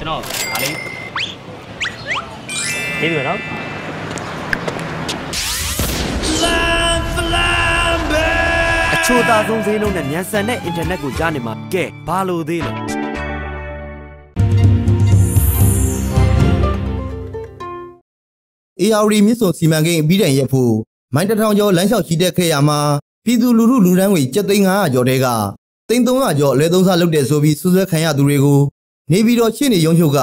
ကျွန်တော်ဒါလေးလေးတွေ့နော်အချို့သားဆုံးဈေးနှုန်းနဲ့မြန်ဆန်တဲ့အင်တာနက်ကိုကြားနေမှာကဲဘာလို့သေးလဲ ARD မြစ်ဆုံစီမံကိန်းအပြီးတိုင်ရက်ဖို့မိုင်းတထောင်ကျော်လမ်းလျှောက်ချီတက်ခဲ့ရမှာပြည်သူလူထုလူတန်းငွေ7သိန်း900ကျော်တဲကသိန်း300ကျော်အလဲသုံးစားလုပ်တယ်ဆိုပြီးဆွဆွဲခံရသူတွေကို နေပြည်တော်ရှင်းနေရုံချုပ်က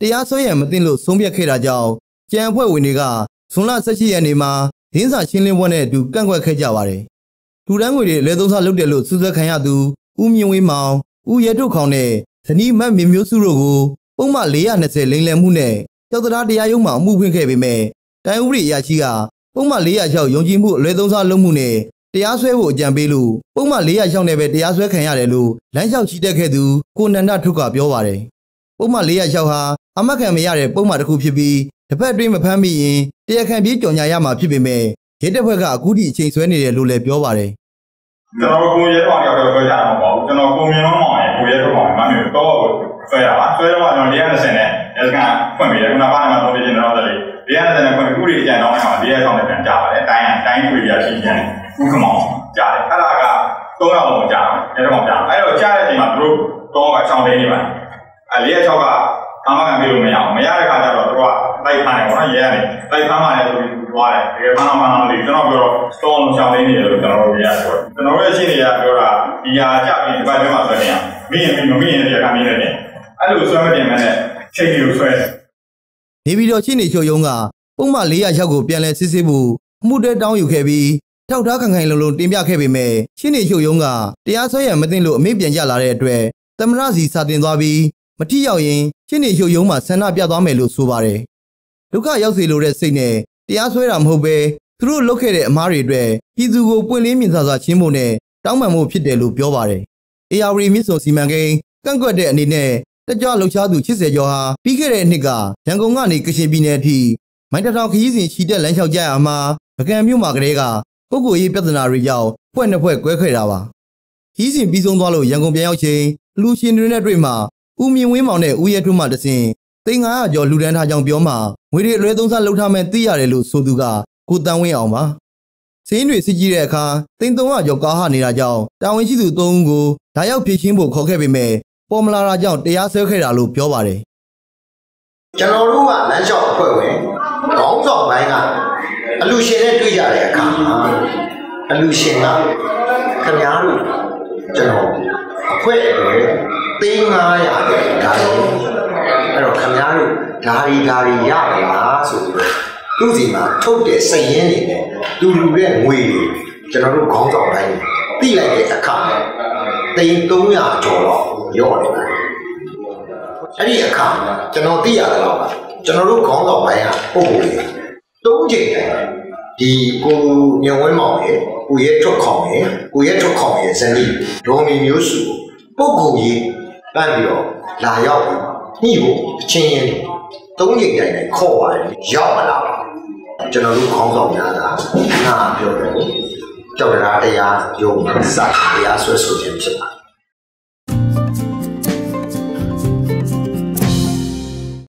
တရားစွဲရန်မသိလို့ဆုံးဖြတ်ခဲ့တာကြောင့်ကြံအဖွဲ့ဝင်တွေကဇွန်လ18ရက်နေ့မှာဒင်းစာရှင်းလင်းပွဲနဲ့အတူကန့်ကွက်ခဲ့ကြပါတယ်။လူတန်းငွေတွေအလဲသုံးစားလုပ်တယ်လို့ဆွဆွဲခံရသူဦးမြင့်ဝင်းမောင်ဦးရဲထုတ်ခေါင်နဲ့ဇနီးမတ်မြင့်မျိုးစုတို့ကိုပုံမှန်420လိမ်လည်မှုနဲ့ကြောက်တရားတရားရုံးမှာအမှုဖွင့်ခဲ့ပေမဲ့တိုင်းဥပဒေအရာရှိကပုံမှန်406ယုံကြည်မှုအလွဲသုံးစားလုပ်မှုနဲ့တရားစွဲဖို့အကြံပေးလို့ပုံမှန်406နဲ့ပဲတရားစွဲခံရတယ်လို့လမ်းလျှောက်ချီတက်ခဲ့သူကိုနန္ဒထုကပြောပါတယ်။ ပုံမှန်406ဟာအမတ်ခံမရတဲ့ပုံမှန်တစ်ခုဖြစ်ပြီးတစ်ဖက်အတွင်းမဖမ်းမိရင်တရားခံပြေးကြော်ညာရမှာဖြစ်ပေမဲ့ရဲတပ်ဖွဲ့ကအခုထိအချိန်ဆွဲနေတယ်လို့လည်းပြောပါတယ်ကျွန်တော်ကိုရဲတော့ရောက်တော့ဆွဲကြတာမဟုတ်ပါဘူးကျွန်တော်ကိုမြင်တော့မောင်ရဲ့ကိုရဲတော့မောင်မမျိုးတော့ဆွဲရပါဆွဲတော့ကျွန်တော်120နဲ့ရစကန်ဖွင့်ပြီးတယ်ခုနကဘာမှမလုပ်ပြချင်တော့တယ်120နဲ့ဖွင့်ပြီးဥပဒေအကြံတော့မှာ100ဆောင်နဲ့ပြန်ကြပါတယ်တိုင်းတိုင်းဥပဒေရရှိပြန်ဥက္ကမောင်ကြားတယ်အဲ့ဒါက3ရောက်လုံးကြားတယ်ရဲတော့ကြားအဲ့တော့ကြားတဲ့အချိန်မှာသူတို့တော့ကချောင်းလေးနေပါတယ် အဲ့406ကအာမခံပေးလို့မရအောင်မရတဲ့ခါကျတော့သူကလိုက်ဖမ်းတယ်ပေါ့နော်ရဲကနေလိုက်ဖမ်းမှလည်းသူသွားတယ်တကယ်ဖမ်းမှမှလည်းကျွန်တော်ပြောတော့တောင်းချောင်းလေးနေတယ်လို့ကျွန်တော်တို့ရပြောတယ်ကျွန်တော်ရဲ့ရှင်းနေရပြောတာဒီဟာကြပြီးဒီဘက်ထဲမှာဆွဲနေရမင်းရင်မမင်းရင်တရားခံနေတယ်အဲ့လိုဆွဲမတင်မဲ့ချိန်ကြီးကိုဆွဲတယ်။နေပြည်တော်ချင်းနေချုပ်ရုံးကပုံမှန်406ကိုပြန်လည်စစ်ဆေးဖို့အမှုတဲတောင်းယူခဲ့ပြီးထောက်ထားခိုင်ခိုင်လုံလုံတင်ပြခဲ့ပေမဲ့ချင်းနေချုပ်ရုံးကတရားစွဲရန်မသိလို့အမိပြန်ကြလာတဲ့အတွက်သမရစီစာတင်သွားပြီး မထီရောက်ရင်ချင်းနေချုပ်ရုံးမှာဆန္ဒပြသွားမယ်လို့ဆိုပါတယ်။ဒုက္ခရောက်စေလိုတဲ့စိတ်နဲ့တရားစွဲတာမဟုတ်ပဲသူတို့လုပ်ခဲ့တဲ့အမားတွေအတွက်ပြည်သူကိုပွင့်လင်းမြင်သာစွာချင်းဖို့နဲ့တောင်းပန်မှုဖြစ်တယ်လို့ပြောပါတယ်။ ARD မြစ်ဆုံစီမံကိန်းကန့်ကွက်တဲ့အနေနဲ့တက်ကြွလှုပ်ရှားသူ80ကျော်ဟာပြီးခဲ့တဲ့နှစ်ကရန်ကုန်ကနေကချင်ပြည်နယ်အထိမိုင်းတထောင်ခရီးစဉ်ချီတက်လမ်းလျှောက်ကြရမှာပကံမြို့မှာကလေးကပုဂ္ဂိုလ်ရေးပြဿနာတွေကြောင့်ဖွဲ့နှစ်ဖွဲ့ကွဲခွဲတာပါခရီးစဉ်ပြီးဆုံးသွားလို့ရန်ကုန်ပြန်ရောက်ချိန်လူရှင်တွေနဲ့တွေ့မှာ ဦးမြင့်ဝင်းမောင်နဲ့ဦးရဲထွန်းမှတဆင်သိန်း900ကျော်လူဒန်းထားကြောင်ပြောမှာငွေတွေအလွဲသုံးစားလုပ်ထားမဲ့သိရတယ်လို့ဆိုသူကကိုတန်ဝင်းအောင်ပါစင်းတွေစစ်ကြည့်တဲ့အခါသိန်း300ကျော်ကားဟနေတာကြောင့်တာဝန်ရှိသူ3ဦးကိုဓာတ်ရောက်ဖြည့်ချင်းဖို့ခေါ်ခဲ့ပေမဲ့ပေါ်မလာတာကြောင့်တရားစွဲခဲ့တာလို့ပြောပါတယ်ကျွန်တော်တို့ကလမ်းလျှောက်အဖွဲ့ဝင်ခေါင်းဆောင်ပိုင်းကအလူရှင်နဲ့တွေ့ကြတဲ့အခါမှာအလူရှင်ကခင်ဗျားတို့ကျွန်တော်အဖွဲ့အတွက် သိန်း900တဲ့ဒါလေးအဲ့တော့ခင်ဗျားတို့ဓာရီဓာရီရပါလားဆိုပြီးတော့သူ့စီမှာထုတ်တဲ့စည်ရင်းတွေနဲ့သူလူတဲ့ငွေတွေကျွန်တော်တို့ခေါင်းဆောင်ပိုင်းတိလိုက်တဲ့အခါသိန်း300ကျော်တော့ရော့နေတယ်အဲ့ဒီအခါမှာကျွန်တော်သိရတယ်တော့ကျွန်တော်တို့ခေါင်းဆောင်ပိုင်းကပုံပုံလေးသုံးချိန်တိုင်ဒီကိုညဝင်းမောင်ရဲ့ကိုရဲထွက်ခေါင်ရဲ့ကိုရဲထွက်ခေါင်ရဲ့ဇနီးဒေါ်မီမျိုးစုပုံပုံကြီး ပန်းပြီးတော့လာရောက်ပြီးညှိဖို့အချင်းချင်းသုံးချိန်တိုင်တိုင်ခေါ်ပါတယ်ရောက်မလာပါဘူးကျွန်တော်တို့ခေါင်းဆောင်များကနာပြောတယ်ကြောက်တရားတရားယုံမှာစတရားဆွဲဆိုခြင်းဖြစ်ပါတယ်